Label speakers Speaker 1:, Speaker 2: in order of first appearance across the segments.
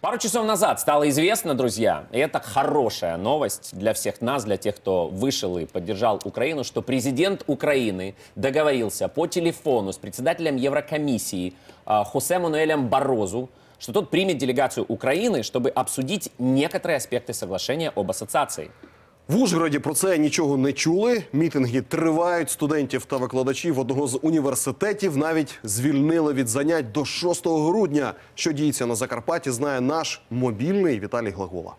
Speaker 1: Пару часов назад стало известно, друзья, и это хорошая новость для всех нас, для тех, кто вышел и поддержал Украину, что президент Украины договорился по телефону с председателем Еврокомиссии а, Хосе Мануэлем Барозу, что тот примет делегацию Украины, чтобы обсудить некоторые аспекты соглашения об ассоциации.
Speaker 2: В Ужгороді про це нічого не чули. Мітинги тривають. Студентів та викладачів одного з університетів навіть звільнили від занять до 6 грудня. Що діється на Закарпатті, знає наш мобільний Віталій Глагола.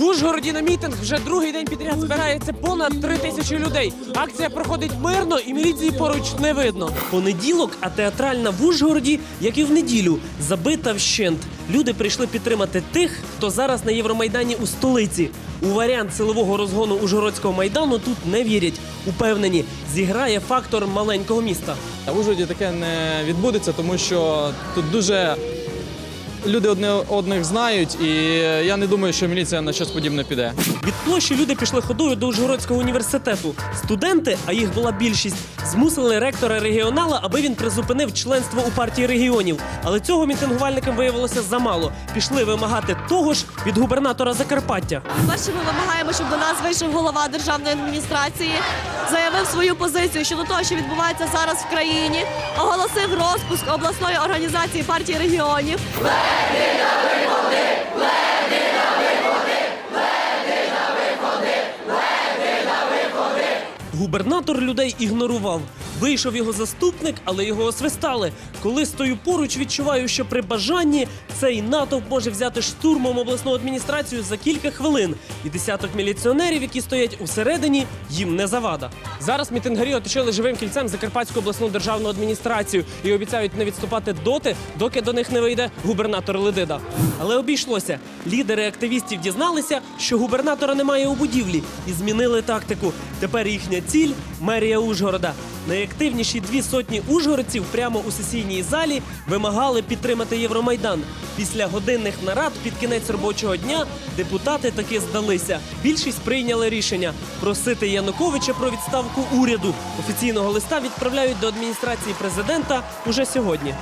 Speaker 3: В Ужгороді на мітинг вже другий день підряд збирається понад три тисячі людей. Акція проходить мирно і міліції поруч не видно. Понеділок, а театральна в Ужгороді, як і в неділю, забита вщент. Люди прийшли підтримати тих, хто зараз на Євромайдані у столиці. У варіант силового розгону Ужгородського майдану тут не вірять. Упевнені, зіграє фактор маленького міста.
Speaker 4: В Ужгороді таке не відбудеться, тому що тут дуже люди одне одних знають, і я не думаю, що міліція на щось подібне піде.
Speaker 3: Від площі люди пішли ходою до Ужгородського університету. Студенти, а їх була більшість, змусили ректора регіонала, аби він призупинив членство у партії регіонів. Але цього мітингувальникам виявилося замало. Пішли вимагати того ж від губернатора Закарпаття.
Speaker 5: Перше, ми вимагаємо, щоб до нас вийшов голова державної адміністрації, заявив свою позицію щодо того, що відбувається зараз в країні, оголосив розпуск обласної організації партії регіонів.
Speaker 3: Губернатор людей ігнорував. Вийшов його заступник, але його освистали. Коли стою поруч, відчуваю, що при бажанні цей натовп може взяти штурмом обласну адміністрацію за кілька хвилин. І десяток міліціонерів, які стоять усередині, їм не завада. Зараз мітингарі оточили живим кільцем Закарпатську обласну державну адміністрацію і обіцяють не відступати доти, доки до них не вийде губернатор Ледида. Але обійшлося. Лідери активістів дізналися, що губернатора немає у будівлі, і змінили тактику. Тепер їхня ціль мерія Ужгорода. Найактивніші дві сотні ужгородців прямо у сесійній залі вимагали підтримати Євромайдан. Після годинних нарад під кінець робочого дня депутати таки здалися. Більшість прийняли рішення просити Януковича про відставку уряду. Офіційного листа відправляють до адміністрації президента уже сьогодні.